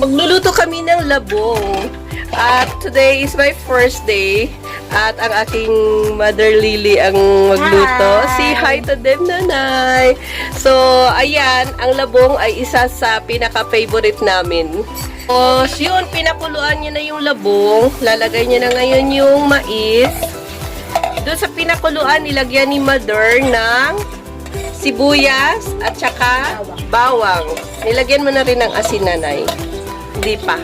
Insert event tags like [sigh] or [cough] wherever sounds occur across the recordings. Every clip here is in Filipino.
Magluluto kami ng labong. At today is my first day. At ang aking mother Lily ang magluto. Hi! Say hi to them, nanay. So, ayan, ang labong ay isa sa pinaka-favorite namin. So, yun, pinakuluan niya na yung labong. Lalagay niya na ngayon yung mais. Doon sa pinakuluan, nilagyan ni mother ng sibuyas at saka bawang. Nilagyan mo na rin ng asin, nanay. Hindi pa.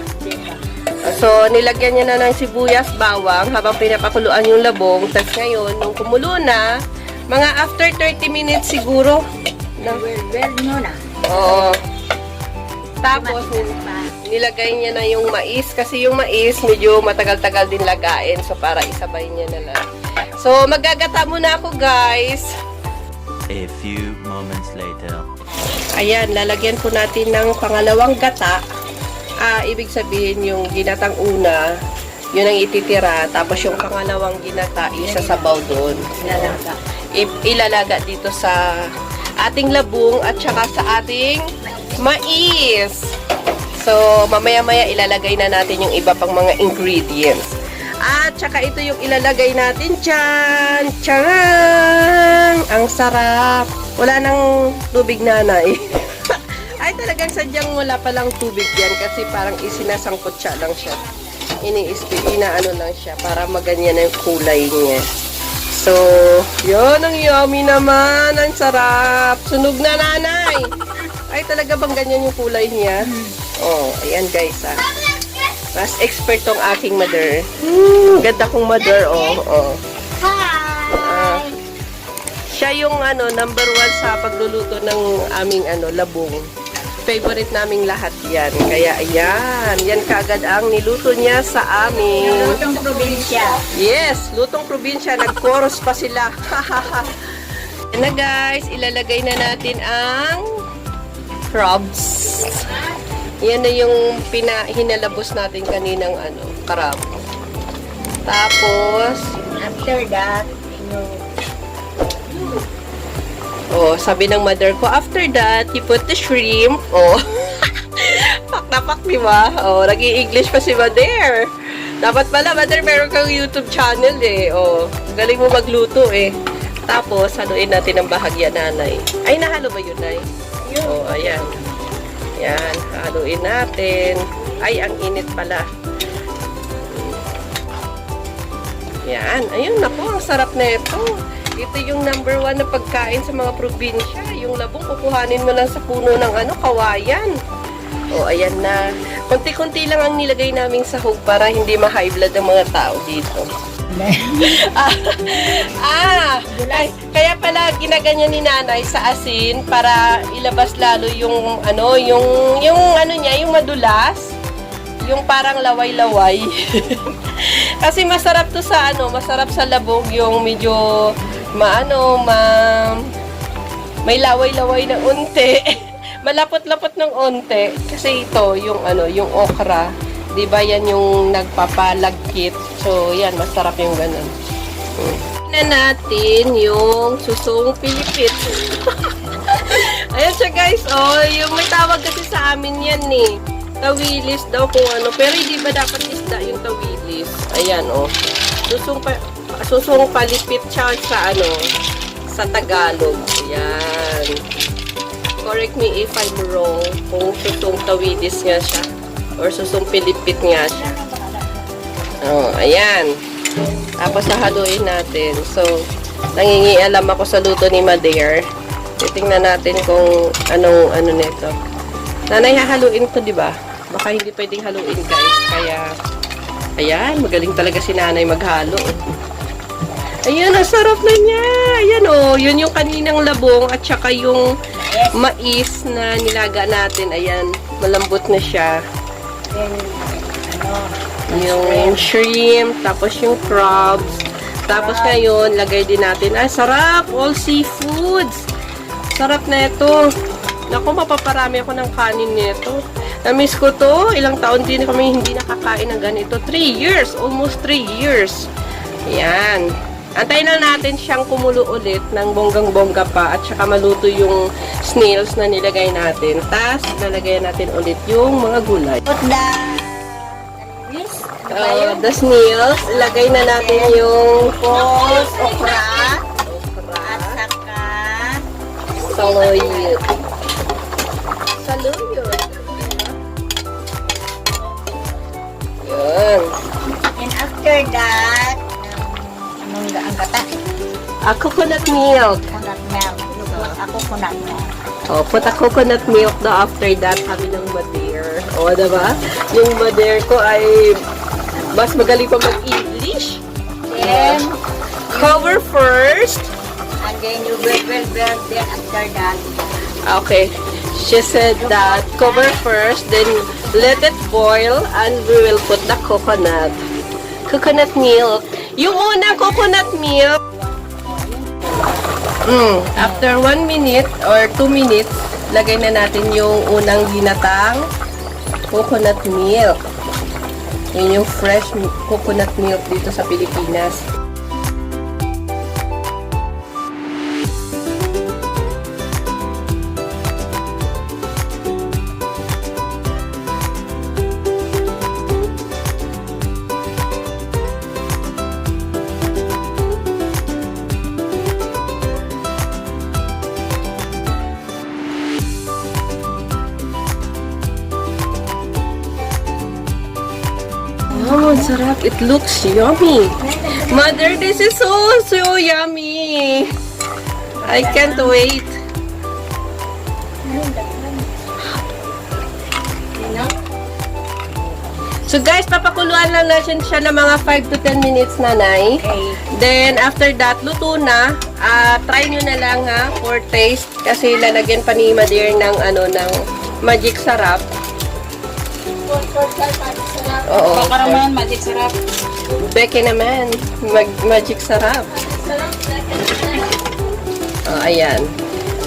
So, nilagyan niya na ng sibuyas, bawang, habang pinapakuluan yung labong. Tapos ngayon, nung kumulo na, mga after 30 minutes siguro. Na, Well, well, muna. oo. Tapos, nilagay niya na yung mais. Kasi yung mais, medyo matagal-tagal din lagain. So, para isabay niya na lang. So, magagata muna ako, guys. A few moments later. Ayan, lalagyan po natin ng pangalawang gata. Ah, ibig sabihin yung ginatang una, yun ang ititira. Tapos yung pangalawang ginata, isasabaw doon. Lalaga. I- ilalaga dito sa ating labong at saka sa ating mais. So, mamaya-maya ilalagay na natin yung iba pang mga ingredients. At saka ito yung ilalagay natin dyan. Tcharam! Ang sarap. Wala nang tubig nanay. [laughs] Ay, talagang sadyang wala palang tubig yan kasi parang isinasangkot siya lang siya. Ini-ispi, inaano lang siya para maganyan na yung kulay niya. So, yun ang yummy naman. Ang sarap. Sunog na nanay. Ay, talaga bang ganyan yung kulay niya? Oh, ayan guys ah. Mas expert tong aking mother. Hmm, ganda kong mother, oh. oh. Hi! siya yung ano, number one sa pagluluto ng aming ano, labong. Favorite naming lahat yan. Kaya ayan, yan kaagad ang niluto niya sa amin. Lutong probinsya. Yes, lutong probinsya. Nag-chorus pa sila. [laughs] Yan na guys, ilalagay na natin ang crabs. Yan na yung pina, hinalabos natin kaninang ano, crab. Tapos, After that, yung sabi ng mother ko, after that, you put the shrimp. Oh, [laughs] pak na pak, di ba? Oh, nag-i-English pa si mother. Dapat pala, mother, meron kang YouTube channel eh. Oh, galing mo magluto eh. Tapos, haluin natin ang bahagya nanay. Ay, nahalo ba yun, nay? Oh, ayan. Yan, haluin natin. Ay, ang init pala. Yan, ayun, naku, ang sarap na ito. Ito yung number one na pagkain sa mga probinsya. Yung labong, kukuhanin mo lang sa puno ng ano, kawayan. O, ayan na. Kunti-kunti lang ang nilagay naming sahog para hindi ma-high blood ang mga tao dito. [laughs] ah, ah ay, kaya pala ginaganyan ni nanay sa asin para ilabas lalo yung ano, yung yung ano niya, yung madulas, yung parang laway-laway. [laughs] Kasi masarap to sa ano, masarap sa labog yung medyo maano, ma may laway-laway na unti. [laughs] Malapot-lapot ng unti. Kasi ito, yung ano, yung okra. 'Di ba yan yung nagpapalagkit. So, yan, masarap yung ganun. Mm. Na natin yung susong pilipit. [laughs] Ayan siya guys, oh, yung may tawag kasi sa amin yan eh. Tawilis daw kung ano. Pero hindi ba dapat isda yung tawilis? Ayan, oh. Susong, pa, susong palipit siya sa ano, sa Tagalog. Ayan. Correct me if I'm wrong kung susong tawilis nga siya or susong pilipit nga siya. Oh, ayan. Tapos hahaluin natin. So, nangingialam ako sa luto ni Madair. Titingnan natin kung anong ano nito. Nanay, hahaluin to, di ba? Baka hindi pwedeng haluin, guys. Kaya, ayan, magaling talaga si nanay maghalo. Ayan, ang sarap na niya. Ayan, oh, yun yung kaninang labong at saka yung mais na nilaga natin. Ayan, malambot na siya. Yung shrimp, tapos yung crabs. Tapos ngayon, lagay din natin. Ah, sarap! All seafoods! Sarap na ito. Naku, mapaparami ako ng kanin nito. Na-miss ko to. Ilang taon din kami hindi nakakain ng ganito. 3 years. Almost 3 years. Ayan. Antayin na natin siyang kumulo ulit ng bonggang-bongga pa at saka maluto yung snails na nilagay natin. Tapos, lalagay natin ulit yung mga gulay. Put the Uh, the snails, ilagay na natin yung Tapos, okra, at saka saluyot. Saluyot. Yun. and after that, gata? A coconut milk. Coconut milk. Lubot ako coconut milk. Oh, put a coconut milk na after that, sabi ng mother. O, oh, diba? Yung mother ko ay mas magaling pa mag-English. Then, Cover first. and then you will, will, will, then after that, Okay. She said that cover first, then let it boil, and we will put the coconut. Coconut milk. Yung unang coconut milk, mm, after one minute or two minutes, lagay na natin yung unang ginatang coconut milk. Yun yung fresh coconut milk dito sa Pilipinas. Oh, ang sarap. It looks yummy. Mother, this is so, so yummy. I can't wait. So guys, papakuluan lang natin siya ng mga 5 to 10 minutes, nanay. okay. Then, after that, luto na. Ah, try nyo na lang ha, for taste. Kasi lalagyan pa ni Madir ng, ano, ng magic sarap. Oo. Baka naman, magic sarap. Beke naman. Mag magic sarap. Oh, ayan.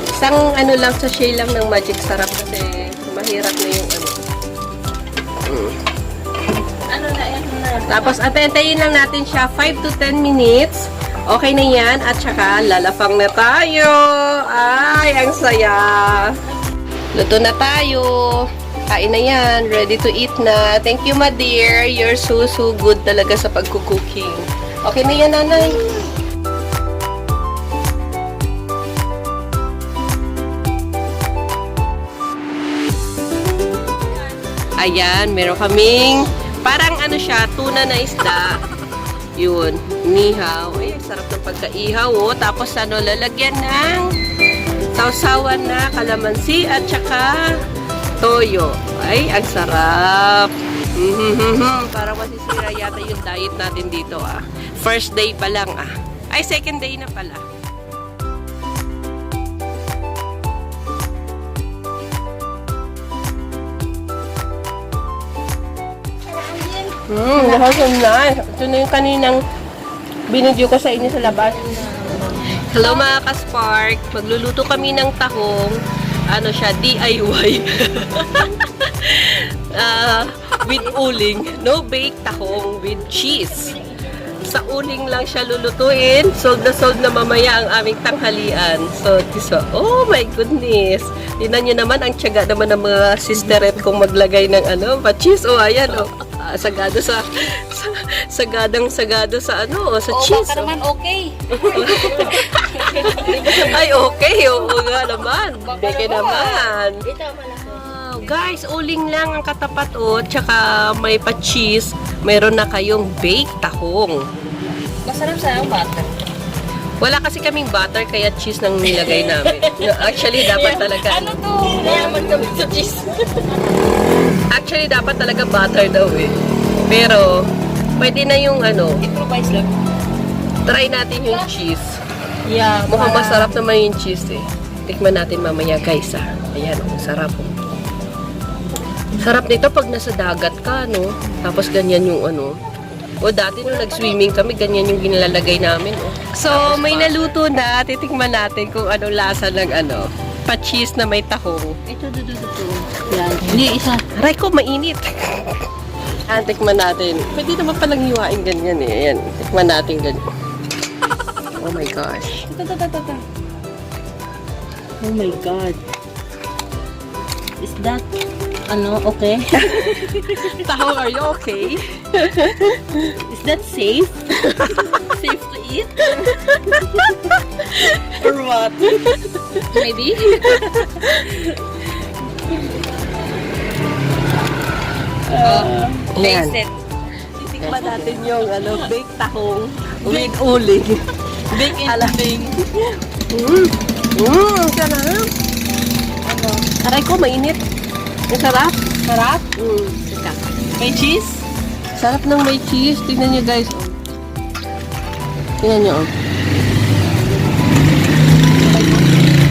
Isang ano lang, sachet lang ng magic sarap kasi mahirap na yung ano. Mm. Ano na yan? Tapos, atentayin lang natin siya 5 to 10 minutes. Okay na yan. At saka, lalapang na tayo. Ay, ang saya. Luto na tayo. Kain na yan. Ready to eat na. Thank you, my dear. You're so, so good talaga sa pagkukuking. Okay na yan, nanay. Ayan, meron kaming parang ano siya, tuna na isda. Yun, nihaw. Ay, sarap ng pagkaihaw, oh. Tapos ano, lalagyan ng sausawan na kalamansi at saka toyo. Ay, ang sarap. Mhm, Parang masisira yata yung diet natin dito, ah. First day pa lang, ah. Ay, second day na pala. Hmm, nakasun na. Ito na yung kaninang binidyo ko sa inyo sa labas. Hello mga ka-spark. Magluluto kami ng tahong. Ano siya, DIY. [laughs] Ah, with uling. No bake tahong with cheese. Sa uling lang siya lulutuin. Sold na sold na mamaya ang aming tanghalian. So, this one. Oh my goodness. Tingnan nyo naman ang tiyaga naman ng mga sisteret kong maglagay ng ano, pa-cheese. Oh, ayan, oh. Ah, sagado sa, sa sagadang sagado sa ano, oh, sa Oo, cheese. baka oh. naman okay. [laughs] [laughs] Ay, okay. Oo nga naman. Beke naman. Wow, guys, uling lang ang katapat o. Tsaka may pa-cheese. Mayroon na kayong baked tahong. Masarap sa ang butter. Wala kasi kaming butter kaya cheese nang nilagay namin. [laughs] Actually, dapat talaga. Ano to? Mayaman kami sa cheese. [laughs] Actually, dapat talaga butter daw eh. Pero, pwede na yung ano, Improvise lang. try natin yung cheese. Yeah, Mukhang masarap naman yung cheese eh. Tikman natin mamaya guys ah. Ayan, ang sarap oh. Sarap nito pag nasa dagat ka, no? Tapos ganyan yung ano. O dati nung nag-swimming kami, ganyan yung ginilalagay namin, oh. So, may naluto na. Titikman natin kung ano lasa ng ano. Pa-cheese na may tahong. Ito, ito. Yan. Hindi, isa. Aray ko, mainit. Ayan, tikman natin. Pwede naman palang hiwain ganyan eh. Ayan, tikman natin ganyan. Oh my gosh. Ta, ta, ta, ta. Oh my God. Is that, ano, okay? [laughs] Tahong, are you okay? [laughs] Is that safe? [laughs] safe to eat? or what? Maybe? Ayan. Taste it. Titikman natin yung ano, baked tahong with uling. Big and big. Mmm! Mmm! Ang sarap! Ano? Aray ko, mainit. Ang sarap. Sarap? Mm. Teka. May cheese? Sarap ng may cheese. Tingnan nyo guys. Tingnan nyo. oh.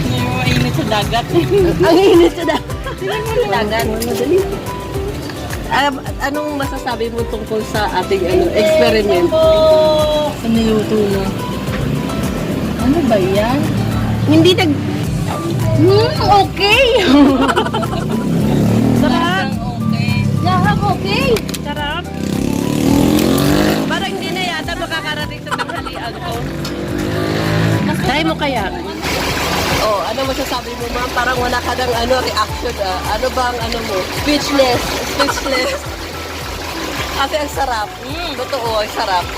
May mainit sa dagat. [laughs] Ang init na. Tingnan mo na dagat. Madali. Ah, anong masasabi mo tungkol sa ating ano, experiment? Sa niluto mo. Ano ba yan? Hindi nag... Hmm, okay! [laughs] Sarap! okay. Sarap, okay! Sarap! Parang hindi na yata makakarating sa tanghalian ko. Try mo kaya? Oh, ano masasabi mo ma'am? Parang wala ka ng ano, reaction ah. Ano ba ang ano mo? Speechless. Speechless. Kasi ang sarap. Totoo, ang sarap.